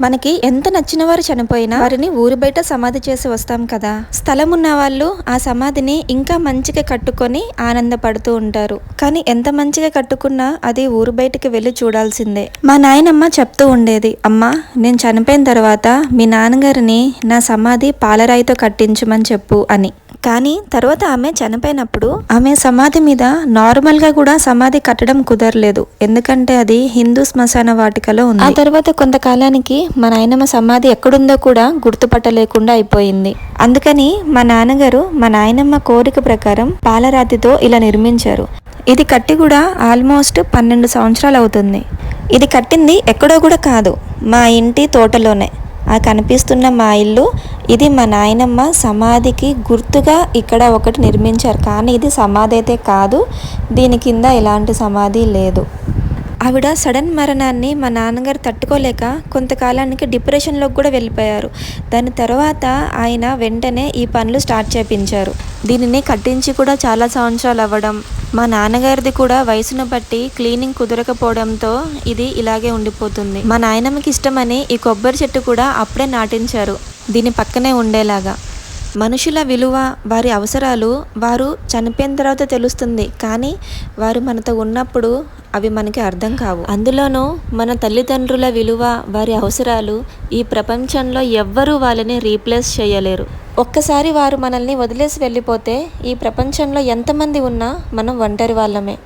మనకి ఎంత నచ్చిన వారు చనిపోయినా వారిని ఊరు బయట సమాధి చేసి వస్తాం కదా. స్థలం ఉన్న వాళ్ళు ఆ సమాధిని ఇంకా మంచిగా కట్టుకొని ఆనందపడుతూ ఉంటారు. కానీ ఎంత మంచిగా కట్టుకున్నా అది ఊరు బయటికి వెళ్ళి చూడాల్సిందే. మా నాయనమ్మ చెప్తూ ఉండేది అమ్మా నేను చనిపోయిన తర్వాత మీ నాన్నగారిని నా సమాధి పాలరాయితో కట్టించమని చెప్పు అని. కానీ తర్వాత ఆమె చనిపోయినప్పుడు ఆమె సమాధి మీద నార్మల్గా కూడా సమాధి కట్టడం కుదరలేదు. ఎందుకంటే అది హిందూ శ్మశాన వాటికలో ఉంది. ఆ తర్వాత కొంతకాలానికి మా నాయనమ్మ సమాధి ఎక్కడుందో కూడా గుర్తుపట్టలేకుండా అయిపోయింది. అందుకని మా నాన్నగారు మా నాయనమ్మ కోరిక ప్రకారం పాలరాతితో ఇలా నిర్మించారు. ఇది కట్టి కూడా ఆల్మోస్ట్ పన్నెండు సంవత్సరాలు అవుతుంది. ఇది కట్టింది ఎక్కడో కూడా కాదు మా ఇంటి తోటలోనే. ఆ కనిపిస్తున్న మా ఇల్లు ఇది మా నాయనమ్మ సమాధికి గుర్తుగా ఇక్కడ ఒకటి నిర్మించారు. కానీ ఇది సమాధి అయితే కాదు దీని కింద ఎలాంటి సమాధి లేదు. ఆవిడ సడన్ మరణాన్ని మా నాన్నగారు తట్టుకోలేక కొంతకాలానికి డిప్రెషన్లోకి కూడా వెళ్ళిపోయారు. దాని తర్వాత ఆయన వెంటనే ఈ పనులు స్టార్ట్ చేపించారు. దీనిని కట్టించి కూడా చాలా సంవత్సరాలు అవ్వడం. మా నాన్నగారిది కూడా వయసును బట్టి క్లీనింగ్ కుదరకపోవడంతో ఇది ఇలాగే ఉండిపోతుంది. మా నాయనమ్మకి ఇష్టమని ఈ కొబ్బరి చెట్టు కూడా అప్పుడే నాటించారు. దీని పక్కనే ఉండేలాగా. మనుషుల విలువ వారి అవసరాలు వారు చనిపోయిన తర్వాత తెలుస్తుంది. కానీ వారు మనతో ఉన్నప్పుడు అవి మనకి అర్థం కావు. అందులోనూ మన తల్లిదండ్రుల విలువ వారి అవసరాలు ఈ ప్రపంచంలో ఎవ్వరూ వాళ్ళని రీప్లేస్ చేయలేరు. ఒక్కసారి వారు మనల్ని వదిలేసి వెళ్ళిపోతే ఈ ప్రపంచంలో ఎంతమంది ఉన్నా మనం ఒంటరి వాళ్ళమే.